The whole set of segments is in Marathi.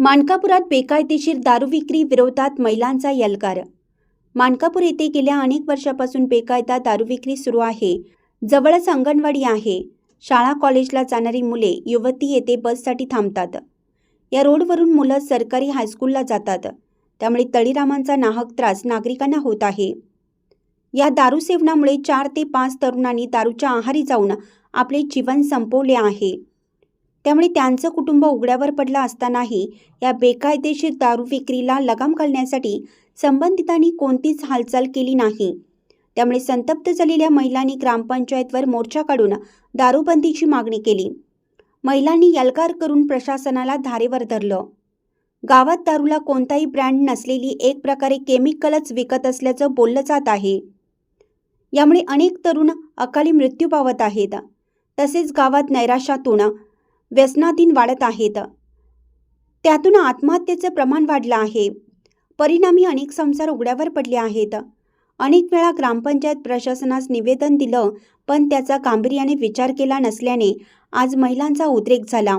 मानकापुरात बेकायदेशीर दारू विक्री विरोधात महिलांचा यलकार मानकापूर येथे गेल्या अनेक वर्षापासून बेकायदा दारू विक्री सुरू आहे. जवळच अंगणवाडी आहे. शाळा कॉलेजला जाणारी मुले युवती येथे बससाठी थांबतात. या रोडवरून मुलं सरकारी हायस्कूलला जातात. त्यामुळे तळीरामांचा नाहक त्रास नागरिकांना होत आहे. या दारू सेवनामुळे चार ते पाच तरुणांनी दारूच्या आहारी जाऊन आपले जीवन संपवले आहे. त्यामुळे त्यांचं कुटुंब उघड्यावर पडलं असतानाही या बेकायदेशीर दारू विक्रीला लगाम घालण्यासाठी संबंधितांनी कोणतीच हालचाल केली नाही. त्यामुळे संतप्त झालेल्या महिलांनी ग्रामपंचायतवर मोर्चा काढून दारूबंदीची मागणी केली. महिलांनी यलकार करून प्रशासनाला धारेवर धरलं. गावात दारूला कोणताही ब्रँड नसलेली एक प्रकारे केमिकलच विकत असल्याचं बोललं जात आहे. यामुळे अनेक तरुण अकाली मृत्यू पावत आहेत. तसेच गावात नैराश्यातून व्यसनाधीन वाढत आहेत. त्यातून आत्महत्येचं प्रमाण वाढलं आहे. परिणामी अनेक संसार उघड्यावर पडले आहेत. अनेक वेळा ग्रामपंचायत प्रशासनास निवेदन दिलं पण त्याचा गांभीर्याने विचार केला नसल्याने आज महिलांचा उद्रेक झाला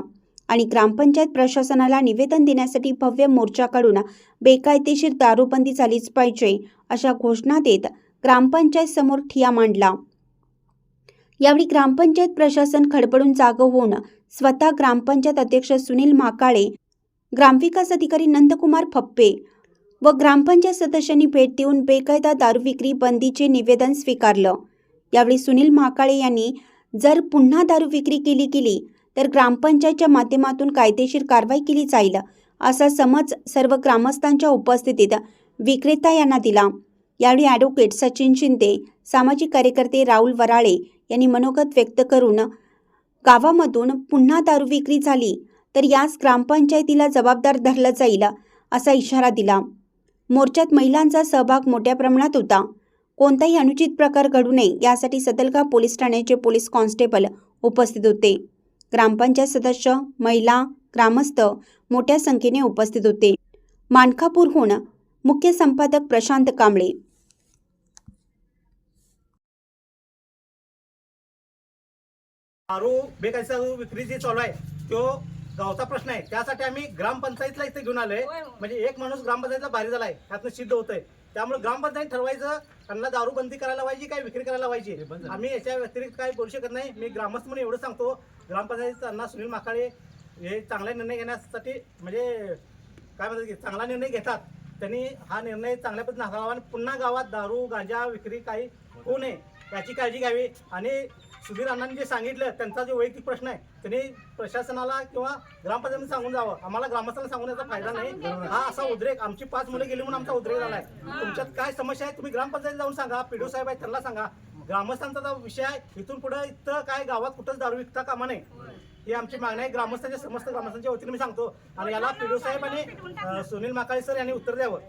आणि ग्रामपंचायत प्रशासनाला निवेदन देण्यासाठी भव्य मोर्चा काढून बेकायदेशीर दारूबंदी झालीच पाहिजे अशा घोषणा देत ग्रामपंचायत समोर ठिया मांडला. यावेळी ग्रामपंचायत प्रशासन खडबडून जागं होऊन स्वतः ग्रामपंचायत अध्यक्ष सुनील माकाळे ग्रामविकास अधिकारी नंदकुमार फप्पे व ग्रामपंचायत सदस्यांनी भेट देऊन बेकायदा दारू विक्री बंदीचे निवेदन स्वीकारलं. यावेळी सुनील महाकाळे यांनी जर पुन्हा दारू विक्री केली गेली तर ग्रामपंचायतच्या माध्यमातून कायदेशीर कारवाई केली जाईल असा समज सर्व ग्रामस्थांच्या उपस्थितीत विक्रेता यांना दिला. यावेळी ॲडव्होकेट सचिन शिंदे सामाजिक कार्यकर्ते राहुल वराळे यांनी मनोगत व्यक्त करून गावामधून पुन्हा दारू विक्री झाली तर यास ग्रामपंचायतीला जबाबदार धरलं जाईल असा इशारा दिला. मोर्चात महिलांचा सहभाग मोठ्या प्रमाणात होता. कोणताही अनुचित प्रकार घडू नये यासाठी सदलगा पोलीस ठाण्याचे पोलीस कॉन्स्टेबल उपस्थित होते. ग्रामपंचायत सदस्य महिला ग्रामस्थ मोठ्या संख्येने उपस्थित होते. मानकापूरहून मुख्य संपादक प्रशांत कांबळे दारू बेकायदा विक्री जी चालू आहे तो गावचा प्रश्न आहे. त्यासाठी आम्ही ग्रामपंचायतला इथे घेऊन आलोय. म्हणजे एक माणूस ग्रामपंचायतला बाहेर झालाय त्यातनं सिद्ध होतंय. त्यामुळे ग्रामपंचायत ठरवायचं त्यांना दारू बंदी करायला पाहिजे काय विक्री करायला पाहिजे? आम्ही याच्या व्यतिरिक्त काही बोलू शकत नाही. मी ग्रामस्थ म्हणून एवढं सांगतो. ग्रामपंचायत त्यांना सुनील माकाळे हे चांगला निर्णय घेण्यासाठी म्हणजे काय म्हणतात की चांगला निर्णय घेतात. त्यांनी हा निर्णय चांगल्या पद्धतीने हाताळावा आणि पुन्हा गावात दारू गांजा विक्री काही होऊ नये याची काळजी घ्यावी. आणि सुधीर अण्णांनी जे सांगितलं त्यांचा जो वैयक्तिक प्रश्न आहे त्यांनी प्रशासनाला किंवा ग्रामपंचायतीने सांगून जावं. आम्हाला ग्रामस्थांना सांगून याचा फायदा नाही. हा असा उद्रेक आमची पाच मुलं गेली म्हणून आमचा उद्रेक झाला आहे तुमच्यात काय समस्या आहे तुम्ही ग्रामपंचायत जाऊन सांगा पीडीओ साहेब आहेत त्यांना सांगा. ग्रामस्थांचा जो विषय आहे इथून पुढे इथं काय गावात कुठंच दारू विकता कामा नये. ही आमची मागणी आहे. ग्रामस्थांच्या समस्त ग्रामस्थांच्या वतीने मी सांगतो. आणि याला पीडीओ साहेब आणि सुनील माकाळी सर यांनी उत्तर द्यावं.